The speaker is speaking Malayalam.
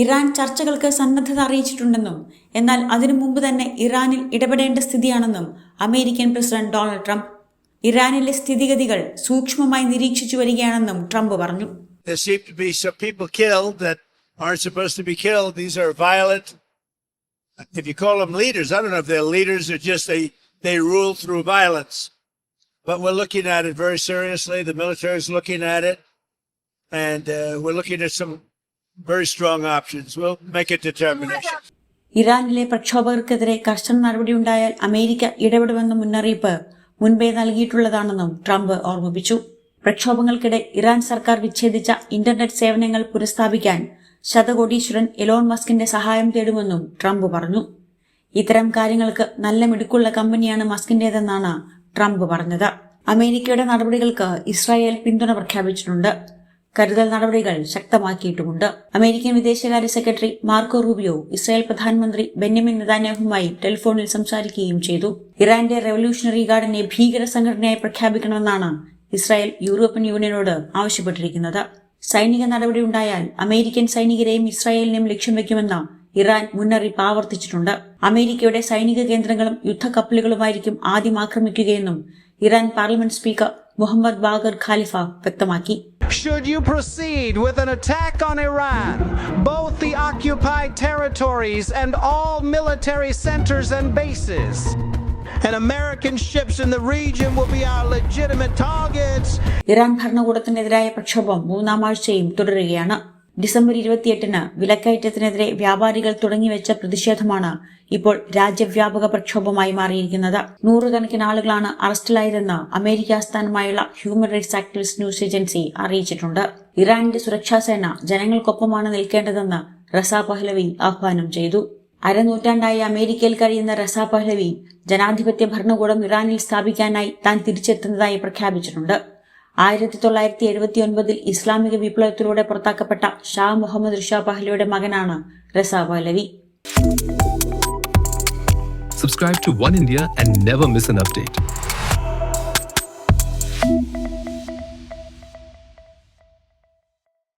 ഇറാൻ ചർച്ചകൾക്ക് സന്നദ്ധത അറിയിച്ചിട്ടുണ്ടെന്നും എന്നാൽ അതിനു മുമ്പ് തന്നെ ഇറാനിൽ ഇടപെടേണ്ട സ്ഥിതിയാണെന്നും അമേരിക്കൻ പ്രസിഡന്റ് ഡൊണാൾഡ് ട്രംപ് ഇറാനിലെ സ്ഥിതിഗതികൾ സൂക്ഷ്മമായി നിരീക്ഷിച്ചു വരികയാണെന്നും ട്രംപ് പറഞ്ഞു. If you call them leaders, I don't know if they're leaders or just they, they rule through violence. But we're looking at it very seriously. The military is looking at it. And uh, we're looking at some very strong options. Make. ഇറാനിലെ പ്രക്ഷോഭകർക്കെതിരെ കർശന നടപടിയുണ്ടായാൽ അമേരിക്ക ഇടപെടുമെന്ന മുന്നറിയിപ്പ് മുൻപേ നൽകിയിട്ടുള്ളതാണെന്നും ട്രംപ് ഓർമ്മിപ്പിച്ചു പ്രക്ഷോഭങ്ങൾക്കിടെ ഇറാൻ സർക്കാർ വിച്ഛേദിച്ച ഇന്റർനെറ്റ് സേവനങ്ങൾ പുനഃസ്ഥാപിക്കാൻ ശതകോടീശ്വരൻ എലോൺ മസ്കിന്റെ സഹായം തേടുമെന്നും ട്രംപ് പറഞ്ഞു ഇത്തരം കാര്യങ്ങൾക്ക് നല്ല മിടുക്കുള്ള കമ്പനിയാണ് മസ്കിന്റേതെന്നാണ് ട്രംപ് പറഞ്ഞത് അമേരിക്കയുടെ നടപടികൾക്ക് ഇസ്രായേൽ പിന്തുണ പ്രഖ്യാപിച്ചിട്ടുണ്ട് കരുതൽ നടപടികൾ ശക്തമാക്കിയിട്ടുമുണ്ട്. അമേരിക്കൻ വിദേശകാര്യ സെക്രട്ടറി മാർക്കോ റൂബിയോ ഇസ്രായേൽ പ്രധാനമന്ത്രി ബെന്യമിൻ നെതാന്യാഹുമായി ടെലിഫോണിൽ സംസാരിക്കുകയും ചെയ്തു. ഇറാന്റെ റവല്യൂഷണറി ഗാർഡിനെ ഭീകര സംഘടനയായി പ്രഖ്യാപിക്കണമെന്നാണ് ഇസ്രായേൽ യൂറോപ്യൻ യൂണിയനോട് ആവശ്യപ്പെട്ടിരിക്കുന്നത്. സൈനിക നടപടി ഉണ്ടായാൽ അമേരിക്കൻ സൈനികരെയും ഇസ്രായേലിനെയും ലക്ഷ്യം വയ്ക്കുമെന്ന ഇറാൻ മുന്നറിയിപ്പ് ആവർത്തിച്ചിട്ടുണ്ട്. അമേരിക്കയുടെ സൈനിക കേന്ദ്രങ്ങളും യുദ്ധക്കപ്പലുകളുമായിരിക്കും ആദ്യം ആക്രമിക്കുകയെന്നും Iran parliament speaker Mohammad Bagher Khalifa വ്യക്തമാക്കി Should you proceed with an attack on Iran, both the occupied territories and all military centers and bases, and American ships in the region will be our legitimate targets. Iran ഭരണകൂടത്തിനെതിരായ പ്രക്ഷോഭം മൂന്നാം ആഴ്ചയും തുടരുകയാണ് ഡിസംബർ ഇരുപത്തിയെട്ടിന് വിലക്കയറ്റത്തിനെതിരെ വ്യാപാരികൾ തുടങ്ങിവെച്ച പ്രതിഷേധമാണ് ഇപ്പോൾ രാജ്യവ്യാപക പ്രക്ഷോഭമായി മാറിയിരിക്കുന്നത്. നൂറുകണക്കിന് ആളുകളാണ് അറസ്റ്റിലായതെന്ന് അമേരിക്ക ആസ്ഥാനമായുള്ള human rights activist news agency അറിയിച്ചിട്ടുണ്ട്. ഇറാനിന്റെ സുരക്ഷാസേന ജനങ്ങൾക്കൊപ്പമാണ് നിൽക്കേണ്ടതെന്ന് റസാ പഹ്ലവി ആഹ്വാനം ചെയ്തു. അരനൂറ്റാണ്ടായി അമേരിക്കയിൽ കഴിയുന്ന റസാ പഹ്ലവി ജനാധിപത്യ ഭരണകൂടം ഇറാനിൽ സ്ഥാപിക്കാനായി താൻ തിരിച്ചെത്തുന്നതായി പ്രഖ്യാപിച്ചിട്ടുണ്ട്. ആയിരത്തി തൊള്ളായിരത്തി എഴുപത്തി ഒൻപതിൽ ഇസ്ലാമിക വിപ്ലവത്തിലൂടെ പുറത്താക്കപ്പെട്ട ഷാ മുഹമ്മദ് ഋഷാ പഹ്ലയുടെ മകനാണ് Reza Pahlavi Subscribe to One India and never miss an update.